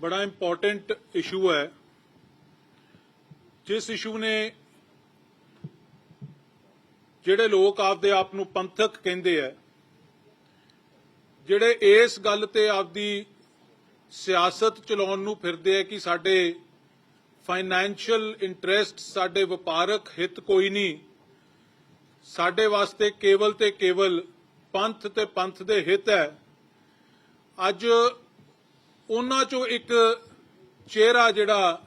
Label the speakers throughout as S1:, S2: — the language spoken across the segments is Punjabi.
S1: ਬੜਾ ਇੰਪੋਰਟੈਂਟ ਇਸ਼ੂ ਹੈ। ਜਿਸ ਇਸ਼ੂ ਨੇ ਜਿਹੜੇ ਲੋਕ ਆਪਦੇ ਆਪ ਨੂੰ ਪੰਥਕ ਕਹਿੰਦੇ ਆ ਜਿਹੜੇ ਇਸ ਗੱਲ ਤੇ ਆਪਦੀ ਸਿਆਸਤ ਚਲਾਉਣ ਨੂੰ ਫਿਰਦੇ ਆ ਕਿ ਸਾਡੇ ਫਾਈਨੈਂਸ਼ੀਅਲ ਇੰਟਰਸਟ ਸਾਡੇ ਵਪਾਰਕ ਹਿੱਤ ਕੋਈ ਨਹੀਂ, ਸਾਡੇ ਵਾਸਤੇ ਕੇਵਲ ਤੇ ਕੇਵਲ ਪੰਥ ਤੇ ਪੰਥ ਦੇ ਹਿੱਤ ਹੈ। ਅੱਜ ਉਹਨਾਂ ਚੋਂ ਇੱਕ ਚਿਹਰਾ ਜਿਹੜਾ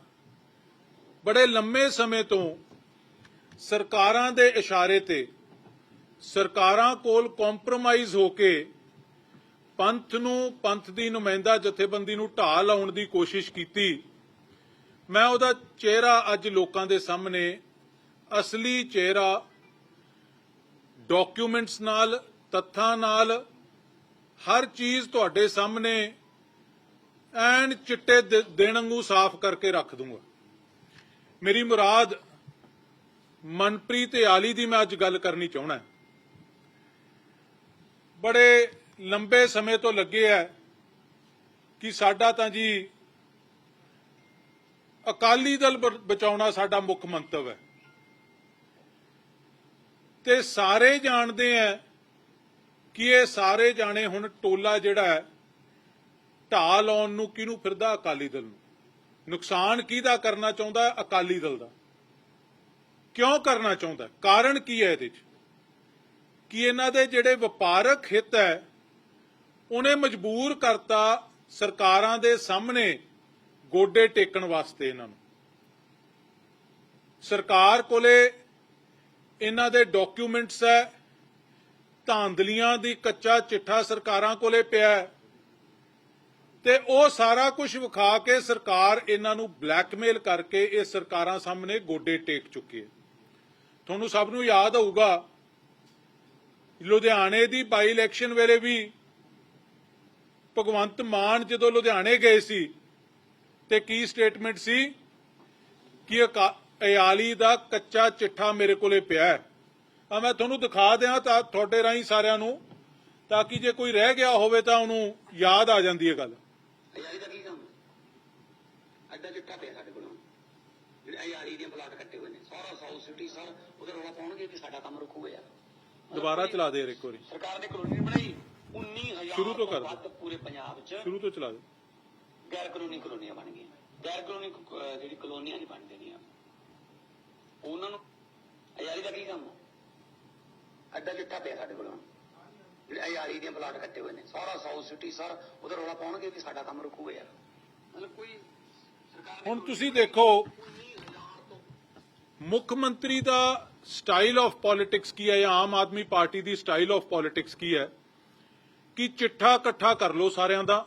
S1: ਬੜੇ ਲੰਮੇ ਸਮੇਂ ਤੋਂ ਸਰਕਾਰਾਂ ਦੇ ਇਸ਼ਾਰੇ ਤੇ ਸਰਕਾਰਾਂ ਕੋਲ ਕੰਪਰੋਮਾਈਜ਼ ਹੋ ਕੇ ਪੰਥ ਨੂੰ, ਪੰਥ ਦੀ ਨੁਮਾਇੰਦਾ ਜਥੇਬੰਦੀ ਨੂੰ ਢਾਹ ਲਾਉਣ ਦੀ ਕੋਸ਼ਿਸ਼ ਕੀਤੀ। ਮੈਂ ਉਹਦਾ ਚਿਹਰਾ ਅੱਜ ਲੋਕਾਂ ਦੇ ਸਾਹਮਣੇ, ਅਸਲੀ ਚਿਹਰਾ ਡਾਕੂਮੈਂਟਸ ਨਾਲ, ਤੱਥਾਂ ਨਾਲ, ਹਰ ਚੀਜ਼ ਤੁਹਾਡੇ ਸਾਹਮਣੇ ਐਨ ਚਿੱਟੇ ਦਿਨ ਵਾਂਗੂ ਸਾਫ਼ ਕਰਕੇ ਰੱਖ ਦੂੰਗਾ। ਮੇਰੀ ਮੁਰਾਦ ਮਨਪ੍ਰੀਤ ਤੇ ਆਲੀ ਦੀ ਮੈਂ ਅੱਜ ਗੱਲ ਕਰਨੀ ਚਾਹਣਾ ਬੜੇ ਲੰਬੇ ਸਮੇਂ ਤੋਂ ਲੱਗੇ ਹੈ ਕਿ ਸਾਡਾ ਤਾਂ ਜੀ ਅਕਾਲੀ ਦਲ ਬਚਾਉਣਾ ਸਾਡਾ ਮੁੱਖ ਮੰਤਵ ਹੈ ਤੇ ਸਾਰੇ ਜਾਣਦੇ ਆ ਕਿ ਇਹ ਸਾਰੇ ਜਾਣੇ ਹੁਣ ਟੋਲਾ ਜਿਹੜਾ ਹੈ ਢਾਹ ਲਾਉਣ ਨੂੰ ਕਿਹਨੂੰ ਫਿਰਦਾ? ਅਕਾਲੀ ਦਲ ਨੂੰ। ਨੁਕਸਾਨ ਕਿਹਦਾ ਕਰਨਾ ਚਾਹੁੰਦਾ? ਅਕਾਲੀ ਦਲ ਦਾ। ਕਿਉਂ ਕਰਨਾ ਚਾਹੁੰਦਾ? ਕਾਰਨ ਕੀ ਹੈ ਇਹਦੇ 'ਚ? ਕਿ ਇਹਨਾਂ ਦੇ ਜਿਹੜੇ ਵਪਾਰਕ ਹਿੱਤ ਹੈ, ਉਹਨੇ ਮਜਬੂਰ ਕਰਤਾ ਸਰਕਾਰਾਂ ਦੇ ਸਾਹਮਣੇ ਗੋਡੇ ਟੇਕਣ ਵਾਸਤੇ ਇਹਨਾਂ ਨੂੰ। ਸਰਕਾਰ ਕੋਲੇ ਇਹਨਾਂ ਦੇ ਡਾਕੂਮੈਂਟਸ ਹੈ, ਧਾਂਦਲੀਆਂ ਦੀ ਕੱਚਾ ਚਿੱਠਾ ਸਰਕਾਰਾਂ ਕੋਲੇ ਪਿਆ ਹੈ। ਤੇ ਉਹ ਸਾਰਾ ਕੁਝ ਵਿਖਾ ਕੇ ਸਰਕਾਰ ਇਹਨਾਂ ਨੂੰ ਬਲੈਕਮੇਲ ਕਰਕੇ ਇਹ ਸਰਕਾਰਾਂ ਸਾਹਮਣੇ ਗੋਡੇ ਟੇਕ ਚੁੱਕੀ ਹੈ। ਤੁਹਾਨੂੰ ਸਭ ਨੂੰ ਯਾਦ ਹੋਊਗਾ, ਲੁਧਿਆਣੇ ਦੀ ਬਾਈ ਇਲੈਕਸ਼ਨ ਵੇਲੇ ਵੀ ਭਗਵੰਤ ਮਾਨ ਜਦੋਂ ਲੁਧਿਆਣੇ ਗਏ ਸੀ, ਤੇ ਕੀ ਸਟੇਟਮੈਂਟ ਸੀ? ਕਿ ਅਕਾ- ਅਯਾਲੀ ਦਾ ਕੱਚਾ ਚਿੱਠਾ ਮੇਰੇ ਕੋਲੇ ਪਿਆ ਹੈ। ਆ ਮੈਂ ਤੁਹਾਨੂੰ ਦਿਖਾ ਦਿਆਂ ਤਾਂ ਤੁਹਾਡੇ ਰਾਹੀਂ ਸਾਰਿਆਂ ਨੂੰ, ਤਾਂ ਕਿ ਜੇ ਕੋਈ ਰਹਿ ਗਿਆ ਹੋਵੇ ਤਾਂ ਉਹਨੂੰ ਯਾਦ ਆ ਜਾਂਦੀ ਹੈ ਗੱਲ।
S2: ਅਯਾਰੀ ਦਾ ਕੀ ਕੰਮ? ਅੱਡਾ ਚਿੱਟਾ ਪਿਆ ਸਾਡੇ ਕੋਲ। ਜਿਹੜੇ ਅਯਾਰੀ ਦੇ ਪਲਾਟ ਕੱਟੇ ਹੋਏ ਨੇ ਸਾਰਾ ਸਾਊਥ ਸਿਟੀ ਸਰ ਉਹਦੇ ਰੌਲਾ ਪਾਉਣਗੇ ਕਿ ਸਾਡਾ ਕੰਮ ਰੁਕੂਗਾ ਯਾਰ
S1: ਦੁਬਾਰਾ ਚਲਾ ਦੇ ਇੱਕ ਵਾਰੀ।
S2: ਸਰਕਾਰ ਨੇ ਕਲੋਨੀ ਬਣਾਈ 19000
S1: ਸ਼ੁਰੂ ਤੋਂ ਕਰ।
S2: ਵੱਧ ਪੂਰੇ ਪੰਜਾਬ 'ਚ
S1: ਸ਼ੁਰੂ ਤੋਂ ਚਲਾ ਦੇ।
S2: ਗੈਰ ਕਾਨੂੰਨੀ ਕਲੋਨੀਆਂ ਬਣ ਗਈਆਂ। ਗੈਰ ਕਾਨੂੰਨੀ ਕ- ਅਹ ਜਿਹੜੀ ਕਲੋਨੀਆਂ ਨਹੀਂ ਬਣ ਦੇਣੀਆਂ ਉਹਨਾਂ ਨੂੰ ਅਯਾਰੀ ਦਾ ਕੀ ਕੰਮ? ਅੱਡਾ ਚਿੱਟਾ ਪਿਆ ਸਾਡੇ ਕੋਲ। ਜਿਹੜੇ ਅਯਾਰੀ ਦੇ ਪਲਾਟ ਕੱਟੇ ਹੋਏ ਨੇ ਸਾਰਾ ਸਾਊਥ ਸਿਟੀ ਸਰ ਉਹਦੇ ਰੌਲਾ ਪਾਉਣਗੇ ਕਿ ਸਾਡਾ ਕੰਮ ਰੁਕੂਗਾ ਯਾਰ। ਮਤਲਬ ਕੋਈ
S1: ਹੁਣ ਤੁਸੀਂ ਦੇਖੋ ਮੁੱਖ ਮੰਤਰੀ ਦਾ ਸਟਾਈਲ ਆਫ ਪੋਲਿਟਿਕਸ ਕੀ ਹੈ ਜਾਂ ਆਮ ਆਦਮੀ ਪਾਰਟੀ ਦੀ ਸਟਾਈਲ ਆਫ ਪੋਲਿਟਿਕਸ ਕੀ ਹੈ? ਕਿ ਚਿੱਠਾ ਇਕੱਠਾ ਕਰ ਲਓ ਸਾਰਿਆਂ ਦਾ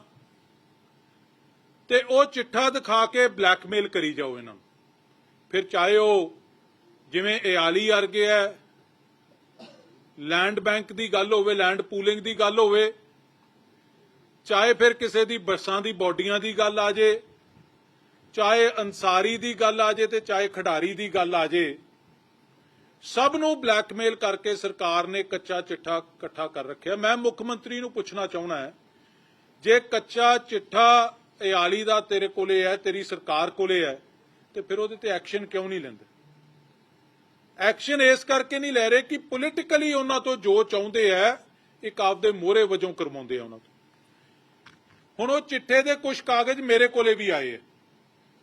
S1: ਤੇ ਉਹ ਚਿੱਠਾ ਦਿਖਾ ਕੇ ਬਲੈਕਮੇਲ ਕਰੀ ਜਾਓ ਇਹਨਾਂ ਨੂੰ। ਫਿਰ ਚਾਹੇ ਉਹ ਜਿਵੇਂ ਇਆਲੀ ਵਰਗੇ ਹੈ ਲੈਂਡ ਬੈਂਕ ਦੀ ਗੱਲ ਹੋਵੇ ਲੈਂਡ ਪੂਲਿੰਗ ਦੀ ਗੱਲ ਹੋਵੇ, ਚਾਹੇ ਫਿਰ ਕਿਸੇ ਦੀ ਬੱਸਾਂ ਦੀ, ਬੋਡੀਆਂ ਦੀ ਗੱਲ ਆ ਜੇ, ਚਾਹੇ ਅਨਸਾਰੀ ਦੀ ਗੱਲ ਆ ਜੇ ਤੇ ਚਾਹੇ ਖਿਡਾਰੀ ਦੀ ਗੱਲ ਆ ਜੇ, ਸਭ ਨੂੰ ਬਲੈਕਮੇਲ ਕਰਕੇ ਸਰਕਾਰ ਨੇ ਕੱਚਾ ਚਿੱਠਾ ਇਕੱਠਾ ਕਰ ਰੱਖਿਆ। ਮੈਂ ਮੁੱਖ ਮੰਤਰੀ ਨੂੰ ਪੁੱਛਣਾ ਚਾਹੁੰਦਾ ਹੈ, ਜੇ ਕੱਚਾ ਚਿੱਠਾ ਇਆਲੀ ਦਾ ਤੇਰੇ ਕੋਲੇ ਹੈ, ਤੇਰੀ ਸਰਕਾਰ ਕੋਲੇ ਹੈ, ਤੇ ਫਿਰ ਉਹਦੇ ਤੇ ਐਕਸ਼ਨ ਕਿਉਂ ਨਹੀਂ ਲੈਂਦੇ? ਐਕਸ਼ਨ ਇਸ ਕਰਕੇ ਨਹੀਂ ਲੈ ਰਹੇ ਕਿ ਪੋਲੀਟੀਕਲੀ ਉਹਨਾਂ ਤੋਂ ਜੋ ਚਾਹੁੰਦੇ ਆ, ਇੱਕ ਆਪਦੇ ਮੋਹਰੇ ਵਜੋਂ ਕਰਵਾਉਂਦੇ ਆ ਉਹਨਾਂ ਤੋਂ। ਹੁਣ ਉਹ ਚਿੱਠੇ ਦੇ ਕੁਝ ਕਾਗਜ਼ ਮੇਰੇ ਕੋਲੇ ਵੀ ਆਏ ਆ।